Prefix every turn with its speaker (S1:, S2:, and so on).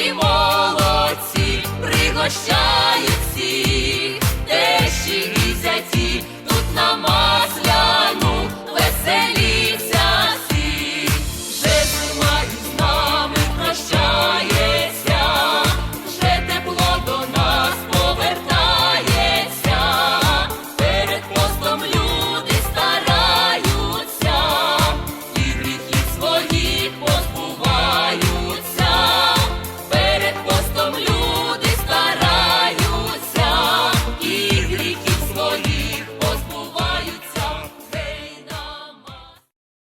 S1: всі молодці, пригощай.